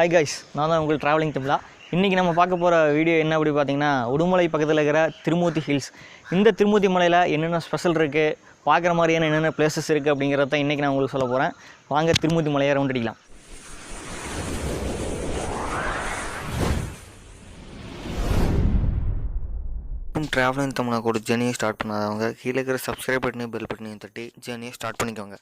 Hi guys நான் தான் உங்கள் ட்ராவலிங் தமிழா இன்றைக்கி நம்ம பார்க்க போகிற வீடியோ என்ன அப்படி பார்த்தீங்கன்னா உடுமலை பக்கத்தில் இருக்கிற திருமூர்த்தி ஹில்ஸ் இந்த திருமூர்த்தி மலையில் என்னென்ன ஸ்பெஷல் இருக்குது பார்க்குற மாதிரியான என்னென்ன பிளேசஸ் இருக்குது அப்படிங்கிறத தான் இன்றைக்கி நான் உங்களுக்கு சொல்ல போகிறேன் வாங்க திருமூர்த்தி மலையை ரவுண்ட் அடிக்கலாம். ட்ராவலிங் தமிழா கூட ஜேர்னியை ஸ்டார்ட் பண்ணாதவங்க. கீழே இருக்கிற சப்ஸ்கிரைப் பட்டனையும் பெல் பட்டனையும் தட்டி ஜேர்னியை ஸ்டார்ட் பண்ணிக்கோங்க.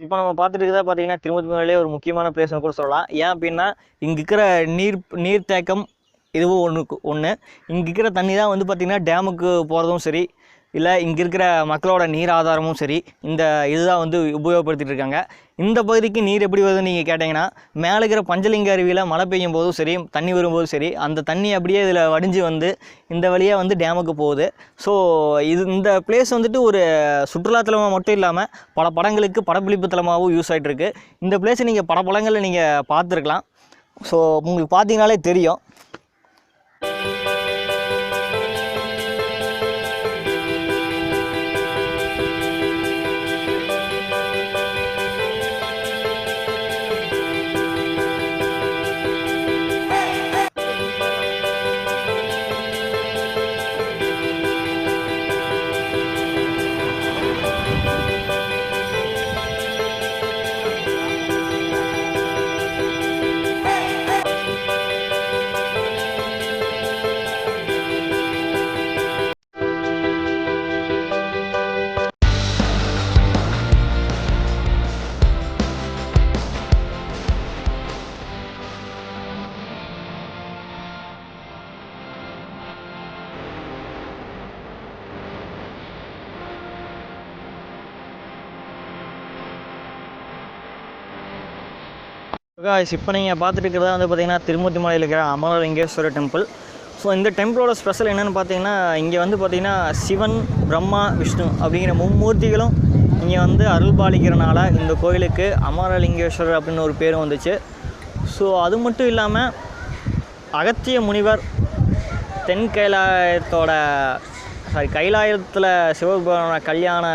இப்போ நம்ம பார்த்துட்டு இருக்கிறதா பார்த்தீங்கன்னா திருமூர்த்தி ஒரு முக்கியமான பிளேஸ்னு கூட சொல்லலாம். ஏன் அப்படின்னா இங்கே இருக்கிற நீர் நீர்த்தேக்கம் இதுவும் ஒன்று ஒன்று இங்கே இருக்கிற தண்ணி தான் வந்து பார்த்திங்கன்னா டேமுக்கு போகிறதும் சரி இல்லை இங்கே இருக்கிற மக்களோட நீர் ஆதாரமும் சரி இந்த இதுதான் வந்து உபயோகப்படுத்திகிட்டு இருக்காங்க இந்த பகுதிக்கு நீர் எப்படி வருதுன்னு நீங்கள் கேட்டிங்கன்னா மேலே இருக்கிற பஞ்சலிங்க அருவியில் மழை பெய்யும் போதும் சரி தண்ணி வரும்போதும் சரி அந்த தண்ணி அப்படியே இதில் வடிஞ்சு வந்து இந்த வழியாக வந்து டேமுக்கு போகுது. ஸோ இது இந்த பிளேஸ் வந்துட்டு ஒரு சுற்றுலாத்தலமாக மட்டும் இல்லாமல் பல படங்களுக்கு படப்பிடிப்பு தலமாகவும் யூஸ் ஆகிட்டு இருக்குது இந்த பிளேஸை நீங்கள் பல படங்களில் நீங்கள் பார்த்துருக்கலாம். ஸோ உங்களுக்கு பார்த்தீங்கனாலே தெரியும். காய்ஸ் இப்போ நீங்கள் பார்த்துட்டு இருக்கிறதா வந்து பார்த்தீங்கன்னா திருமூர்த்தி மலையில் இருக்கிற அமரலிங்கேஸ்வரர் டெம்பிள் ஸோ இந்த டெம்பிளோட ஸ்பெஷல் என்னென்னு பார்த்தீங்கன்னா இங்கே வந்து பார்த்திங்கன்னா சிவன் பிரம்மா விஷ்ணு அப்படிங்கிற மும்மூர்த்திகளும் இங்கே வந்து அருள் பாலிக்கிறனால இந்த கோயிலுக்கு அமரலிங்கேஸ்வரர் அப்படின்னு ஒரு பேரும் வந்துச்சு. ஸோ அது மட்டும் இல்லாமல் அகத்திய முனிவர் தென் கைலாயத்தோட சாரி கைலாயத்தில் சிவபெருமான கல்யாண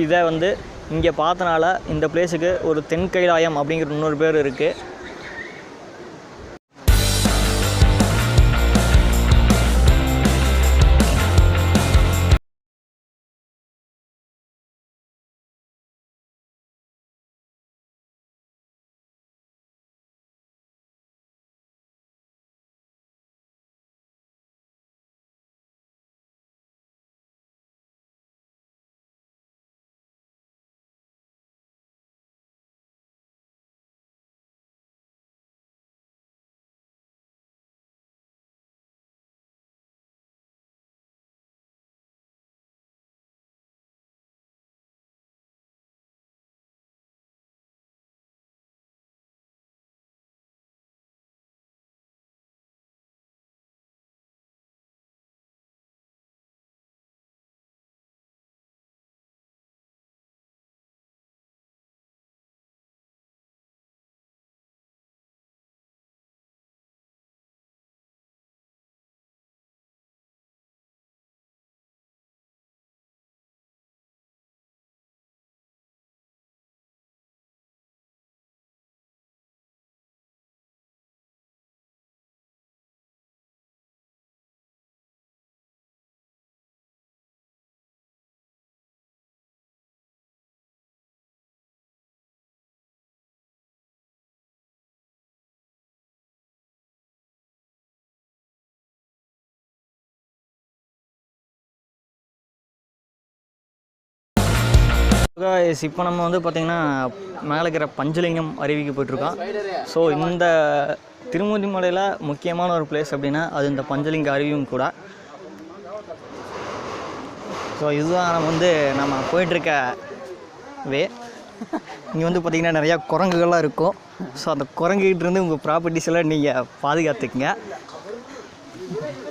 இதை வந்து இங்கே பார்த்தனால இந்த பிளேஸுக்கு ஒரு தென் கைலாயம் அப்படிங்கிற இன்னொரு பேர் இருக்குது காய்ஸ் இப்போ நம்ம வந்து பார்த்திங்கன்னா மேலே இருக்கிற பஞ்சலிங்கம் அருவிக்கு போயிட்டுருக்கோம். ஸோ இந்த திருமூர்த்தி மலையில் முக்கியமான ஒரு பிளேஸ் அப்படின்னா அது இந்த பஞ்சலிங்க அருவியும் கூட. ஸோ இதுதான் நம்ம வந்து நம்ம போயிட்டுருக்க வே இங்கே வந்து பார்த்திங்கன்னா நிறையா குரங்குகள்லாம் இருக்கும். ஸோ அந்த குரங்குகிட்ட இருந்து உங்கள் ப்ராப்பர்ட்டிஸ் எல்லாம் நீங்கள் பாதுகாத்துக்குங்க.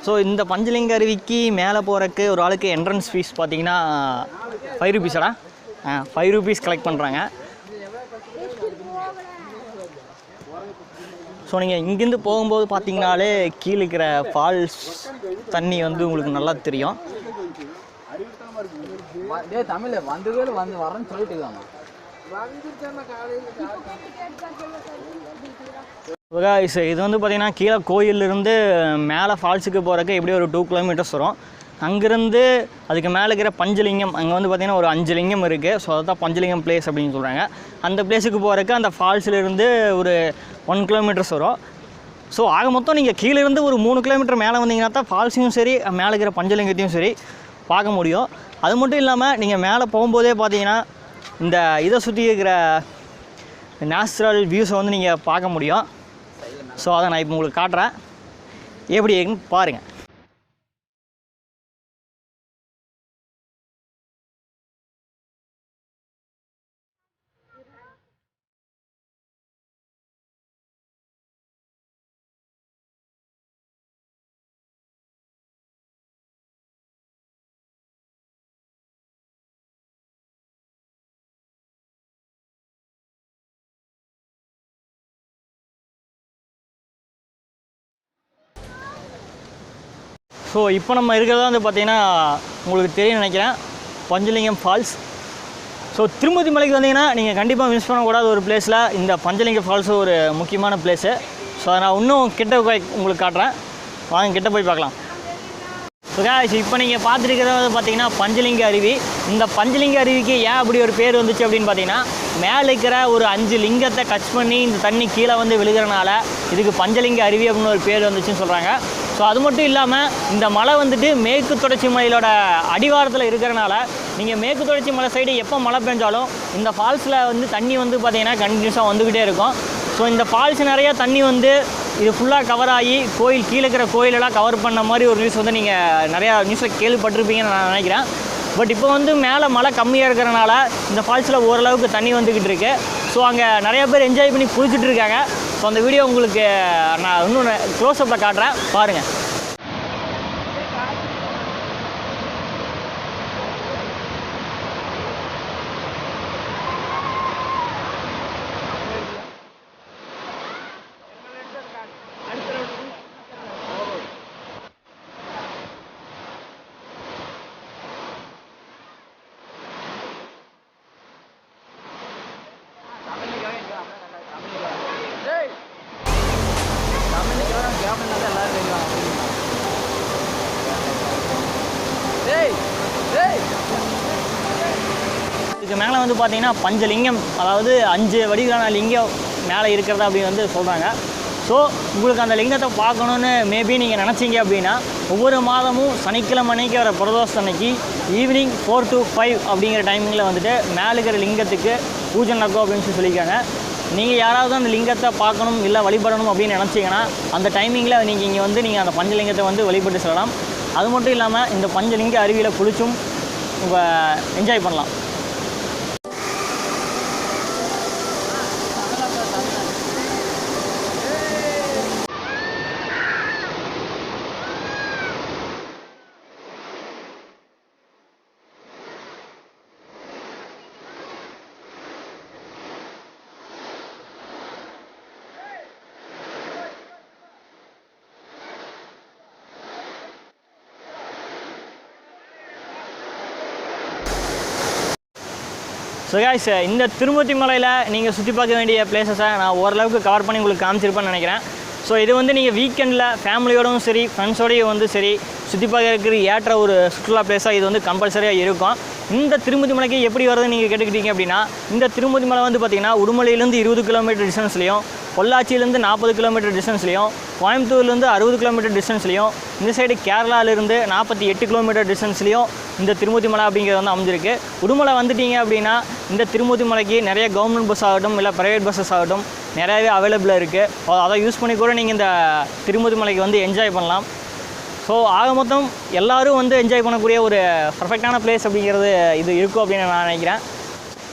ஸோ இந்த பஞ்சலிங்க அருவிக்கு மேலே போகிறக்கு ஒரு ஆளுக்கு என்ட்ரன்ஸ் ஃபீஸ் பார்த்தீங்கன்னா ஃபைவ் ருபீஸாடா ஃபைவ் ருபீஸ் கலெக்ட் பண்ணுறாங்க ஸோ நீங்கள் இங்கேருந்து போகும்போது பார்த்தீங்கனாலே கீழே இருக்கிற ஃபால்ஸ் தண்ணி வந்து உங்களுக்கு நல்லா தெரியும். தமிழ் வந்து வரேன்னு சொல்லிட்டு இது வந்து பார்த்தீங்கன்னா கீழே கோயிலிருந்து மேலே ஃபால்ஸுக்கு போகிறக்கு எப்படியும் ஒரு டூ கிலோமீட்டர்ஸ் வரும். அங்கேருந்து அதுக்கு மேலே இருக்கிற பஞ்சலிங்கம் அங்கே வந்து பார்த்திங்கன்னா ஒரு அஞ்சு லிங்கம் இருக்குது ஸோ அதுதான் பஞ்சலிங்கம் பிளேஸ் அப்படின்னு சொல்கிறாங்க அந்த பிளேஸுக்கு போகிறக்கு அந்த ஃபால்ஸ்லேருந்து ஒரு ஒன் கிலோமீட்டர்ஸ் வரும். ஸோ ஆக மொத்தம் நீங்கள் கீழேருந்து ஒரு மூணு கிலோமீட்டர் மேலே வந்தீங்கன்னா தான் ஃபால்ஸையும் சரி மேலே இருக்கிற பஞ்சலிங்கத்தையும் சரி பார்க்க முடியும். அது மட்டும் இல்லாமல் நீங்கள் மேலே போகும்போதே பார்த்தீங்கன்னா இந்த இதை சுற்றி இருக்கிற நேச்சுரல் வியூஸை வந்து நீங்கள் பார்க்க முடியும். ஸோ அதை நான் இப்போ உங்களுக்கு காட்டுறேன். எப்படி இருக்குன்னு பாருங்கள் ஸோ இப்போ நம்ம இருக்கிறதா வந்து பார்த்தீங்கன்னா உங்களுக்கு தெரியும் நினைக்கிறேன். பஞ்சலிங்கம் ஃபால்ஸ். ஸோ திருமதி மலைக்கு வந்தீங்கன்னா நீங்கள் கண்டிப்பாக மிஸ் பண்ணக்கூடாத ஒரு பிளேஸில் இந்த பஞ்சலிங்க ஃபால்ஸ் ஒரு முக்கியமான பிளேஸு ஸோ அதை நான் இன்னும் கிட்ட போய் உங்களுக்கு காட்டுறேன். வாங்க கிட்ட போய் பார்க்கலாம். ஸோ இப்போ நீங்கள் பார்த்துருக்கிறது வந்து பார்த்தீங்கன்னா பஞ்சலிங்க அருவி. இந்த பஞ்சலிங்க அருவிக்கு ஏன் அப்படி ஒரு பேர் வந்துச்சு அப்படின்னு பார்த்தீங்கன்னா மேலே இருக்கிற ஒரு அஞ்சு லிங்கத்தை டச் பண்ணி இந்த தண்ணி கீழே வந்து விழுகிறனால இதுக்கு பஞ்சலிங்க அருவி அப்படின்னு ஒரு பேர் வந்துச்சுன்னு சொல்கிறாங்க ஸோ அது மட்டும் இல்லாமல் இந்த மலை வந்துட்டு மேற்கு தொடர்ச்சி மலையிலோட அடிவாரத்தில் இருக்கிறனால நீங்கள் மேற்கு தொடர்ச்சி மலை சைடு எப்போ மழை பெஞ்சாலும் இந்த ஃபால்ஸில் வந்து தண்ணி வந்து பார்த்திங்கன்னா கண்டினியூஸாக வந்துக்கிட்டே இருக்கும். ஸோ இந்த ஃபால்ஸ் நிறையா தண்ணி வந்து இது ஃபுல்லாக கவர் ஆகி கோயில் கீழே இருக்கிற கோயிலெல்லாம் கவர் பண்ண மாதிரி ஒரு நியூஸ் வந்து நீங்கள் நிறையா நியூஸை கேள்விப்பட்டிருப்பீங்கன்னு நான் நினைக்கிறேன். பட் இப்போ வந்து மேலே மழை கம்மியாக இருக்கிறனால இந்த ஃபால்ஸில் ஓரளவுக்கு தண்ணி வந்துக்கிட்டு இருக்கு. ஸோ அங்கே நிறைய பேர் என்ஜாய் பண்ணி குளிச்சுட்டு இருக்காங்க. ஸோ அந்த வீடியோ உங்களுக்கு நான் இன்னும் க்ளோஸ்அப்பில் காட்டுறேன். பாருங்கள் டேய் டேய் இதுக்கு மேலே வந்து பார்த்தீங்கன்னா பஞ்சலிங்கம் அதாவது அஞ்சு வடிவிலான லிங்கம் மேலே இருக்கிறதா அப்படின்னு வந்து சொல்கிறாங்க ஸோ உங்களுக்கு அந்த லிங்கத்தை பார்க்கணுன்னு மேபி நீங்கள் நினச்சிங்க அப்படின்னா ஒவ்வொரு மாதமும் சனிக்கிழமை அன்னைக்கு வர பிரதோஷம் அன்னைக்கு ஈவினிங் ஃபோர் டு ஃபைவ் அப்படிங்கிற டைமிங்கில் வந்துட்டு மேலே இருக்கிற லிங்கத்துக்கு பூஜை நடக்கும் அப்படின்னு சொல்லி சொல்லியிருக்காங்க. நீங்கள் யாராவது அந்த லிங்கத்தை பார்க்கணும் இல்லை வழிபடணும் அப்படின்னு நினச்சிங்கன்னா அந்த டைமிங்கில் நீங்கள் இங்கே வந்து நீங்கள் அந்த பஞ்சலிங்கத்தை வந்து வழிபட்டு செல்லலாம். அது மட்டும் இல்லாமல் இந்த பஞ்சலிங்க அருவியில் குளிச்சும் உங்கள் என்ஜாய் பண்ணலாம். ஸோ guys uh, இந்த திருமூர்த்தி மலையில் நீங்கள் சுற்றி பார்க்க வேண்டிய பிளேசஸை நான் ஓரளவுக்கு கவர் பண்ணி உங்களுக்கு காமிச்சிருப்பேன்னு நினைக்கிறேன். ஸோ இது வந்து நீங்கள் வீக்கெண்டில் ஃபேமிலியோடவும் சரி ஃப்ரெண்ட்ஸோடையும் வந்து சரி சுற்றி பார்க்கறதுக்கு ஏற்ற ஒரு சுற்றுலா பிளேஸாக இது வந்து கம்பல்சரியாக இருக்கும். இந்த திருமதி மலைக்கு எப்படி வருதுன்னு நீங்கள் கேட்டுக்கிட்டீங்க அப்படின்னா இந்த திருமதி மலை வந்து பார்த்திங்கன்னா உடுமலையிலேருந்து இருபது கிலோமீட்டர் டிஸ்டன்ஸ்லையும் பொள்ளாச்சியிலேருந்து நாற்பது கிலோமீட்டர் டிஸ்டன்ஸ்லையும் கோயம்புத்தூர்லேருந்து அறுபது கிலோமீட்டர் டிஸ்டன்ஸ்லையும் இந்த சைடு கேரளாவிலேருந்து நாற்பத்தி எட்டு கிலோமீட்டர் டிஸ்டன்ஸ்லையும் இந்த திருமூர்த்தி மலை அப்படிங்கிறது வந்து அமைஞ்சிருக்கு. உடுமலை வந்துட்டீங்க அப்படின்னா இந்த திருமூர்த்தி மலைக்கு நிறைய கவர்மெண்ட் பஸ் ஆகட்டும் இல்லை ப்ரைவேட் பஸ்ஸஸ் ஆகட்டும் நிறையவே அவைலபிளாக இருக்குது அதை யூஸ் பண்ணி கூட நீங்கள் இந்த திருமூர்த்தி மலைக்கு வந்து என்ஜாய் பண்ணலாம். ஸோ ஆக மொத்தம் எல்லாரும் வந்து என்ஜாய் பண்ணக்கூடிய ஒரு பர்ஃபெக்டான பிளேஸ் அப்படிங்கிறது இது இருக்கும் அப்படின்னு நான் நினைக்கிறேன்.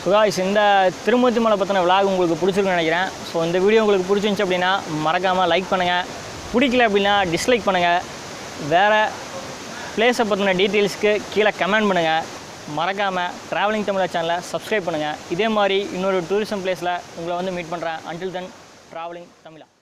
சுகாஷ் இந்த திருமூர்த்தி மலை பற்றின விலாக் உங்களுக்கு பிடிச்சிருக்குன்னு நினைக்கிறேன். ஸோ இந்த வீடியோ உங்களுக்கு பிடிச்சிருந்துச்சு அப்படின்னா மறக்காமல் லைக் பண்ணுங்கள் பிடிக்கல அப்படின்னா டிஸ்லைக் பண்ணுங்கள் வேறு பிளேஸை பற்றின டீட்டெயில்ஸ்க்கு கீழே கமெண்ட் பண்ணுங்கள் மறக்காமல் ட்ராவலிங் தமிழா சேனலை சப்ஸ்கிரைப் பண்ணுங்கள் இதே மாதிரி இன்னொரு டூரிசம் பிளேஸில் உங்களை வந்து மீட் பண்ணுறேன் அன்டில் தென் ட்ராவலிங் தமிழா